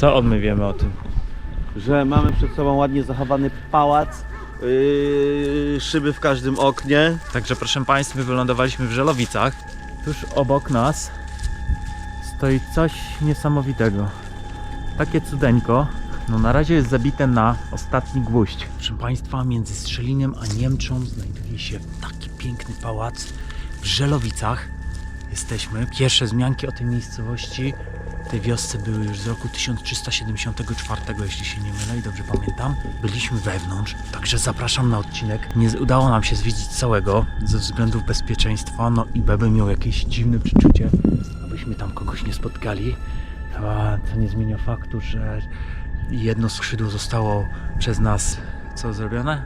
Co od my wiemy o tym? Że mamy przed sobą ładnie zachowany pałac, yy, szyby w każdym oknie. Także proszę Państwa, my wylądowaliśmy w Żelowicach. Tuż obok nas stoi coś niesamowitego. Takie cudeńko. No na razie jest zabite na ostatni gwóźdź. Proszę Państwa, między Strzelinem a Niemczą znajduje się taki piękny pałac w Żelowicach. Jesteśmy. Pierwsze wzmianki o tej miejscowości, tej wiosce były już z roku 1374, jeśli się nie mylę i dobrze pamiętam. Byliśmy wewnątrz, także zapraszam na odcinek. Nie udało nam się zwiedzić całego ze względów bezpieczeństwa, no i Bebe miał jakieś dziwne przeczucie, abyśmy tam kogoś nie spotkali. A to nie zmienia faktu, że jedno skrzydło zostało przez nas co zrobione?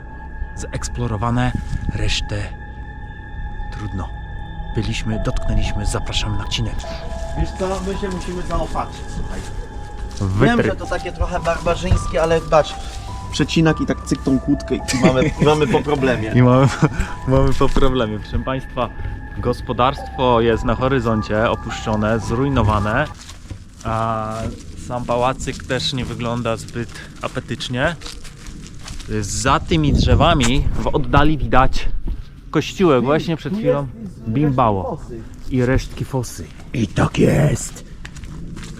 Zeksplorowane, resztę trudno. Byliśmy, dotknęliśmy, zapraszamy na odcinek. Wiesz co, my się musimy zaopatrzyć, słuchaj. Wiem, że to takie trochę barbarzyńskie, ale patrz, przecinak i tak cyk tą kłódkę i mamy, i mamy po problemie. I mamy, mamy po problemie. Proszę Państwa, gospodarstwo jest na horyzoncie, opuszczone, zrujnowane, a sam pałacyk też nie wygląda zbyt apetycznie. Za tymi drzewami w oddali widać kościółek, właśnie przed chwilą bimbało i resztki fosy. I tak jest!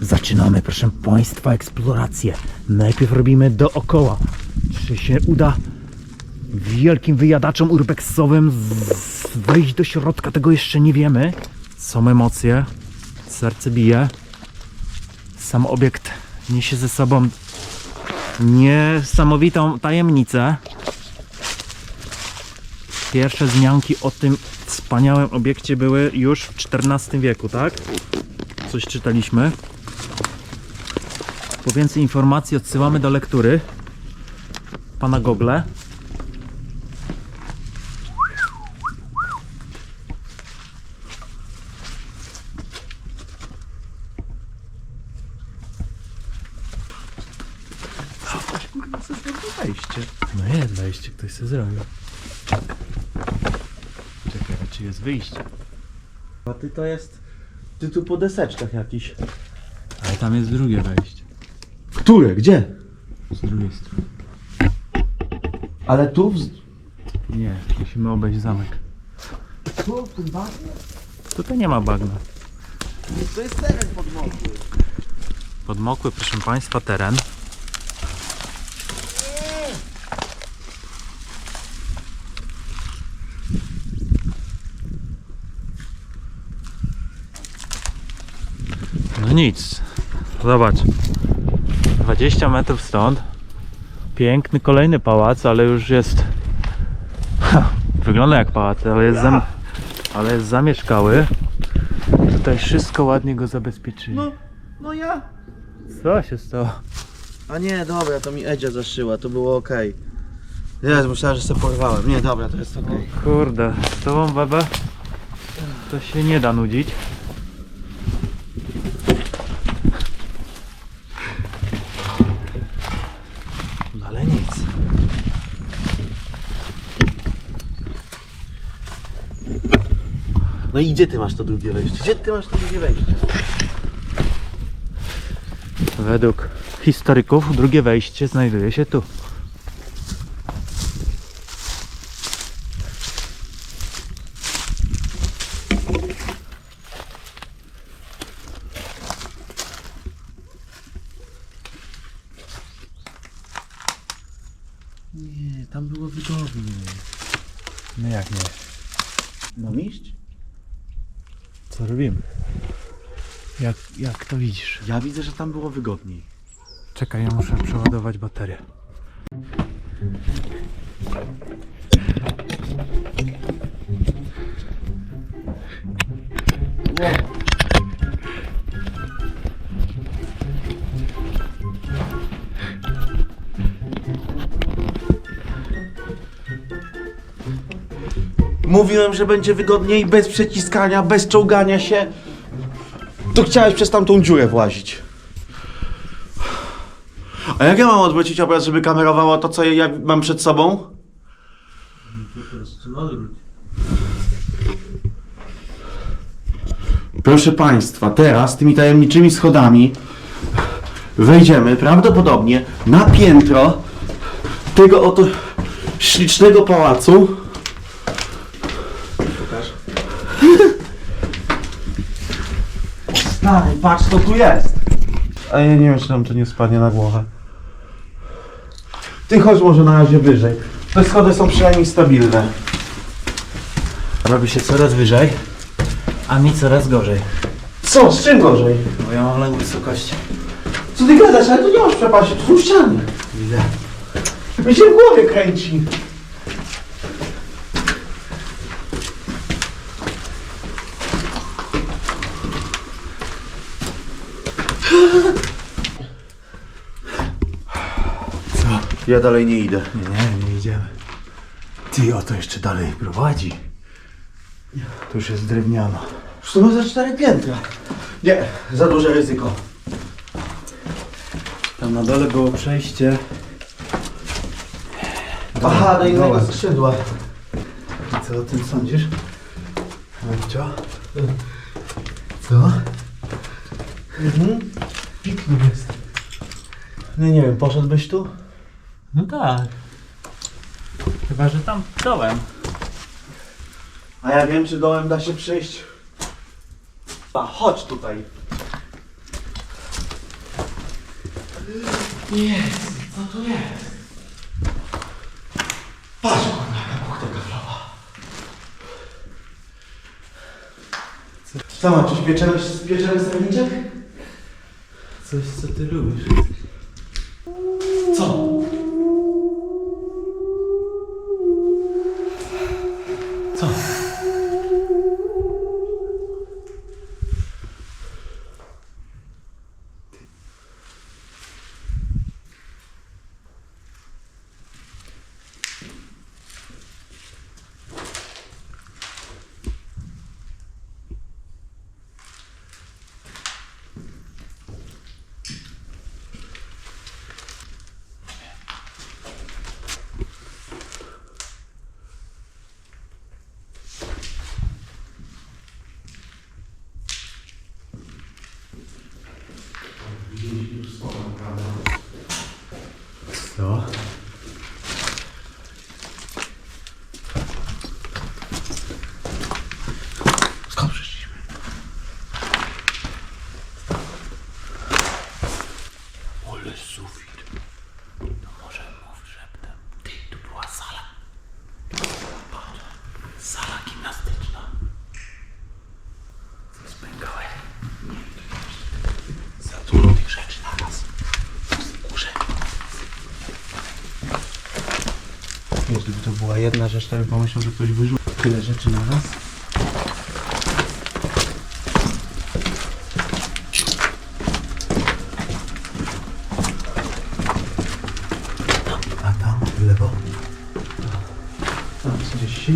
Zaczynamy, proszę Państwa, eksplorację. Najpierw robimy dookoła. Czy się uda wielkim wyjadaczom urbexowym wejść do środka, tego jeszcze nie wiemy. Są emocje, serce bije. Sam obiekt niesie ze sobą niesamowitą tajemnicę. Pierwsze wzmianki o tym wspaniałym obiekcie były już w XIV wieku, tak? Coś czytaliśmy. Po więcej informacji odsyłamy do lektury pana Gogle. Wejście. No jest wejście, ktoś sobie zrobił. Jest wyjście? A ty to jest... Ty tu po deseczkach jakiś. Ale tam jest drugie wejście. Które? Gdzie? Z drugiej strony. Ale tu? W... Nie, musimy obejść zamek. Tu, w tym bagnie? Tutaj nie ma bagna. To jest teren podmokły. Podmokły, proszę Państwa, teren. Nic. Zobacz. 20 metrów stąd. Piękny kolejny pałac, ale już jest. Wygląda jak pałac, ale jest, zam... ale jest zamieszkały. Tutaj wszystko ładnie go zabezpieczyli. No, no ja. Co się stało? A nie, dobra, to mi Edzia zaszyła, to było ok. Jezu, myślałem, że sobie porwałem. Nie, dobra, to jest ok. Kurde, z tobą bebe to się nie da nudzić. No ale nic. No i gdzie ty masz to drugie wejście? Gdzie ty masz to drugie wejście? Według historyków drugie wejście znajduje się tu. Nie, tam było wygodnie. No jak nie? Mam iść? Co robimy? Jak, jak to widzisz? Ja widzę, że tam było wygodniej. Czekaj, ja muszę przeładować baterię. Mówiłem, że będzie wygodniej, bez przeciskania, bez czołgania się. To chciałeś przez tamtą dziurę włazić. A jak ja mam odwrócić obraz, żeby kamerowało to, co ja mam przed sobą? Proszę Państwa, teraz tymi tajemniczymi schodami wejdziemy prawdopodobnie na piętro tego oto ślicznego pałacu. Stary, patrz co tu jest. A ja nie wiem, czy nam to nie spadnie na głowę. Ty chodź może na razie wyżej. Te schody są przynajmniej stabilne. Robi się coraz wyżej, a mi coraz gorzej. Co? Z czym gorzej? Bo ja mam lęk wysokości. Co ty gadasz? Ale tu nie masz przepaści, tu są ściany. Widzę. Mi się w głowie kręci. Ja dalej nie idę. Nie, nie, idziemy. Ty, o to jeszcze dalej prowadzi. Tu już jest drewniano. Już to ma za cztery piętra. Nie, za duże ryzyko. Tam na dole było przejście. Aha, do innego Dołem. skrzydła. I co o tym sądzisz? Mewcio? Co? Mhm. Piknik jest. No nie wiem, poszedłbyś tu? No tak. Chyba, że tam dołem. A ja wiem, czy dołem da się przejść. A, chodź tutaj. Jest, co tu jest? Patrz, jaka buchta kaflowa. Co masz, coś pieczemy, pieczemy serniczek? Coś, co ty lubisz. Co? Co? Co? Skąd przyszliśmy? Ale sufit. To może mów szeptem. Ty, tu była sala. Patrz. Sala gimnastyczna. Spękałeś? Za dużo tych rzeczy na nas. Górze. Wiesz, gdyby to była jedna rzecz, to bym pomyślał, że ktoś wyrzucił tyle rzeczy na nas. Lewo? Tam gdzieś się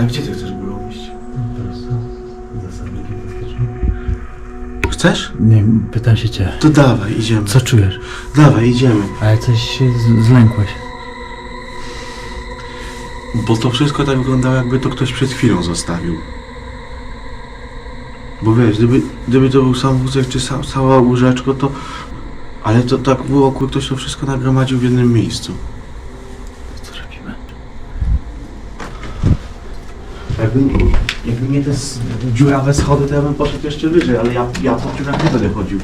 Ale gdzie ty chcesz górą iść? Chcesz? Nie, pytam się cię. To dawaj, idziemy. Co czujesz? Dawaj, idziemy. Ale coś się z- zlękłeś. Bo to wszystko tak wyglądało, jakby to ktoś przed chwilą zostawił. Bo wiesz, gdyby, gdyby to był sam wózek czy ca, cała łóżeczko, to... Ale to tak było, jakby ktoś to wszystko nagromadził w jednym miejscu. Co robimy? Jakby, jakby nie te dziurawe schody, to ja bym poszedł jeszcze wyżej, ale ja, ja po dziurach nie będę chodził.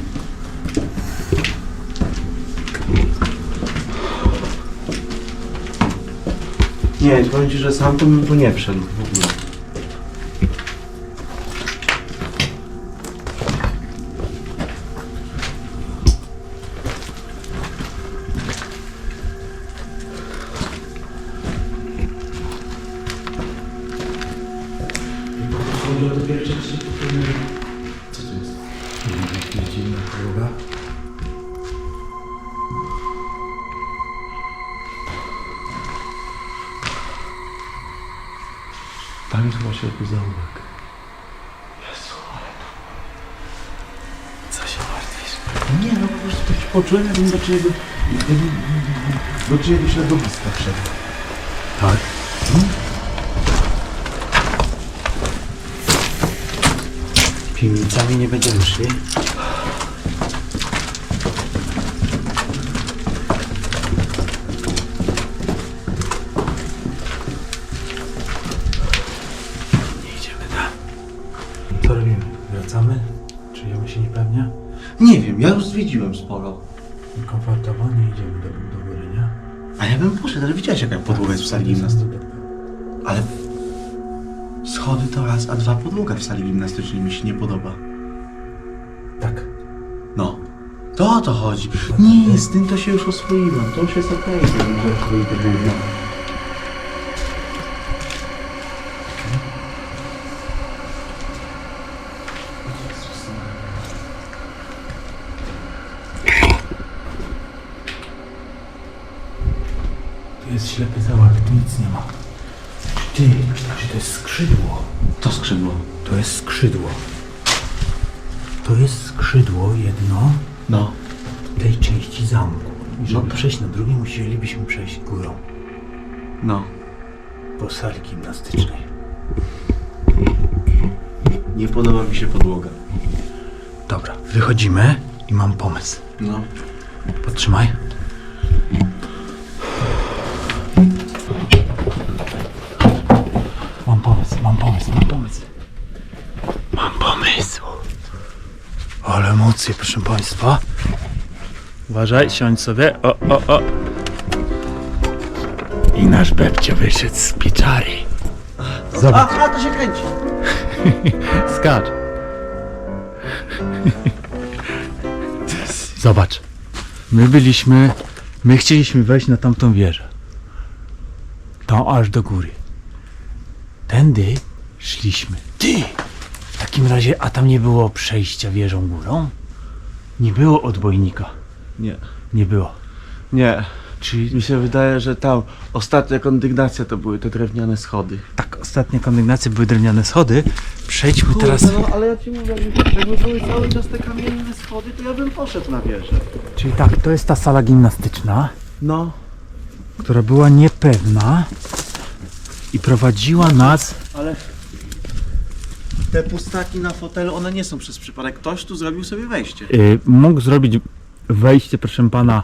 Nie, powiem Ci, że sam to bym tu nie wszedł w ogóle. chodzi o te pierwsze trzy. Co to jest? Jakaś dziwna koruga. Tam chyba się zaułek. Ale. Co się martwisz? Nie no, po prostu tak poczułem, jakbym do czyjego... jakbym do czyjego środowiska wszedł. Tak? Piwnicami nie będziemy szli. Nie idziemy tam. Co robimy? Wracamy? Czujemy się niepewnie? Nie wiem, ja już zwiedziłem sporo. Komfortowo? Nie idziemy do, do góry, nie? A ja bym poszedł, ale widziałeś jaka podłoga jest w sali gimnastycznej. Ale... Schody to raz, a dwa podłoga w sali gimnastycznej mi się nie podoba. Tak. No. To o to chodzi. Nie, z tym to się już oswoiłem. To już jest okej, okay, że to gówno. Tu jest ślepy załak, tu nic nie ma. Ty, czy to jest skrzydło? To skrzydło. To jest skrzydło. To jest skrzydło jedno No. tej części zamku. I żeby No tak. przejść na drugie, musielibyśmy przejść górą No. po sali gimnastycznej. Nie podoba mi się podłoga. Dobra, wychodzimy i mam pomysł. No. Podtrzymaj. Emocje, proszę Państwa. Uważaj, siądź sobie. O, o, o. I nasz Bebcio wyszedł z pieczary. Zobacz, A, a to się kręci. skacz. Zobacz. My byliśmy, my chcieliśmy wejść na tamtą wieżę. Tą aż do góry. Tędy szliśmy. Ty! W takim razie, a tam nie było przejścia wieżą górą? Nie było odbojnika. Nie. Nie było. Nie. Czyli Mi się wydaje, że tam ostatnia kondygnacja to były te drewniane schody. tak, ostatnie kondygnacje były drewniane schody. Przejdźmy teraz. no ale ja ci mówię, jakby były cały czas te kamienne schody, to ja bym poszedł na wieżę. Czyli tak, to jest ta sala gimnastyczna, No. która była niepewna i prowadziła nas Ale te pustaki na fotelu, one nie są przez przypadek. Ktoś tu zrobił sobie wejście. y, mógł zrobić wejście, proszę pana,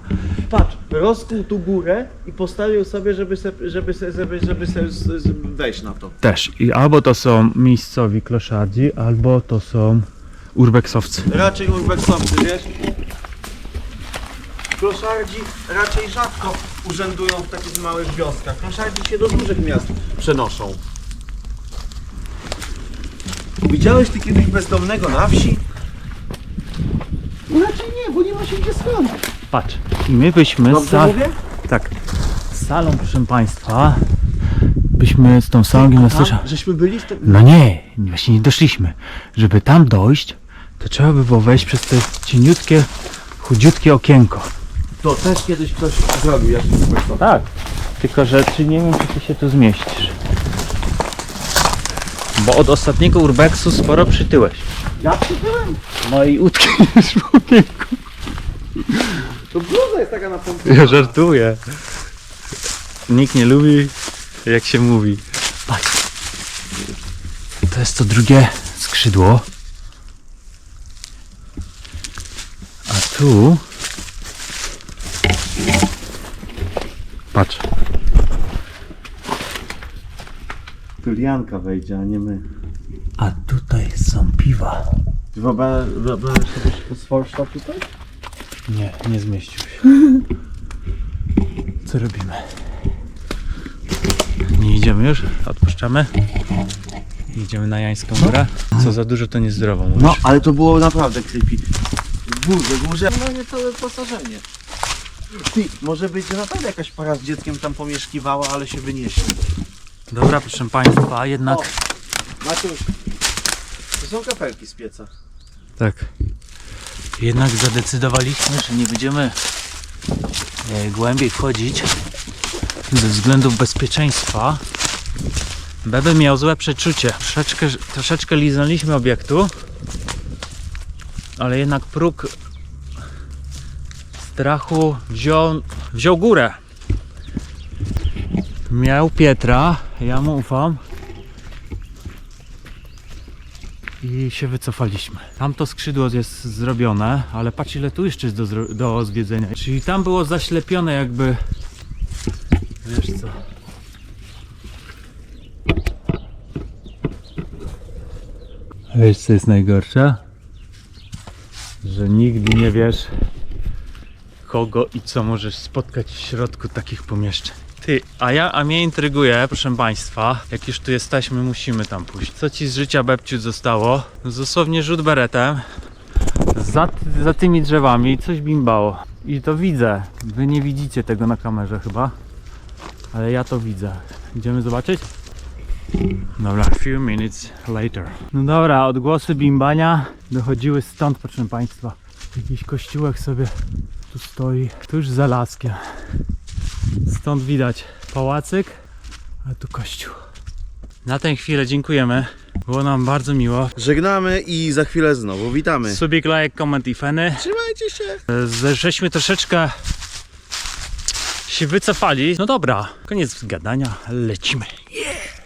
Patrz, rozkuł tu górę i postawił sobie, żeby se, żeby se, żeby, żeby se, z, z, wejść na to. też. I albo to są miejscowi kloszardzi, albo to są urbexowcy. Raczej urbexowcy, wiesz? Kloszardzi raczej rzadko urzędują w takich małych wioskach. Kloszardzi się do dużych miast przenoszą. Widziałeś ty kiedyś bezdomnego na wsi? No raczej nie, bo nie ma się gdzie schronić. Patrz, i my byśmy Dobrze sal- mówię? tak, salą, proszę państwa, byśmy z tą salą gimnastyczną... Tam, żeśmy byli w tym... No nie, właśnie nie doszliśmy. Żeby tam dojść, to trzeba by było wejść przez te cieniutkie, chudziutkie okienko. To też kiedyś ktoś zrobił, jak urbexowcy. Tak, tylko że czy nie wiem, czy ty się tu zmieścisz. Bo od ostatniego urbexu sporo przytyłeś. Ja przybyłem. No i utkniesz w okienku. To bluza jest taka napompowana. Ja żartuję. Nikt nie lubi, jak się mówi. Patrz. To jest to drugie skrzydło. A tu... Patrz. Tu Lianka wejdzie, a nie my. A tutaj są piwa. Wyobrażasz sobie potworstwa tutaj? Nie, nie zmieścił się. Co robimy? Nie idziemy już? Odpuszczamy? Idziemy na Jańską Górę? Co za dużo to niezdrowo mówisz. No, ale to było naprawdę creepy. W górze, w górze. No nie całe posażenie. Ty, może być że naprawdę jakaś para z dzieckiem tam pomieszkiwała, ale się wynieśli. Dobra, proszę Państwa, jednak... O. Matuś, to są kapelki z pieca. Tak. Jednak zadecydowaliśmy, że nie będziemy e, głębiej wchodzić ze względów bezpieczeństwa. Bebe miał złe przeczucie. Troszeczkę, troszeczkę liznęliśmy obiektu, ale jednak próg strachu wziął, wziął górę. Miał Pietra, ja mu ufam. I się wycofaliśmy. Tamto skrzydło jest zrobione, ale patrz ile tu jeszcze jest do, do zwiedzenia. Czyli tam było zaślepione jakby... Wiesz co... Wiesz co jest najgorsze? Że nigdy nie wiesz kogo i co możesz spotkać w środku takich pomieszczeń. Ty, a ja, a mnie intryguje, proszę Państwa, jak już tu jesteśmy, musimy tam pójść. Co Ci z życia Bebciu zostało? Dosłownie rzut beretem. Za, za tymi drzewami coś bimbało. I to widzę. Wy nie widzicie tego na kamerze chyba. Ale ja to widzę. Idziemy zobaczyć? Dobra, few minutes later. No dobra, odgłosy bimbania dochodziły stąd, proszę Państwa. Jakiś kościółek sobie tu stoi, tuż za laskiem. Stąd widać pałacyk, a tu kościół. Na tę chwilę dziękujemy. Było nam bardzo miło. Żegnamy i za chwilę znowu witamy. Subik, like, comment i feny. Trzymajcie się. Z- Żeśmy troszeczkę się wycofali. No dobra, koniec gadania, lecimy.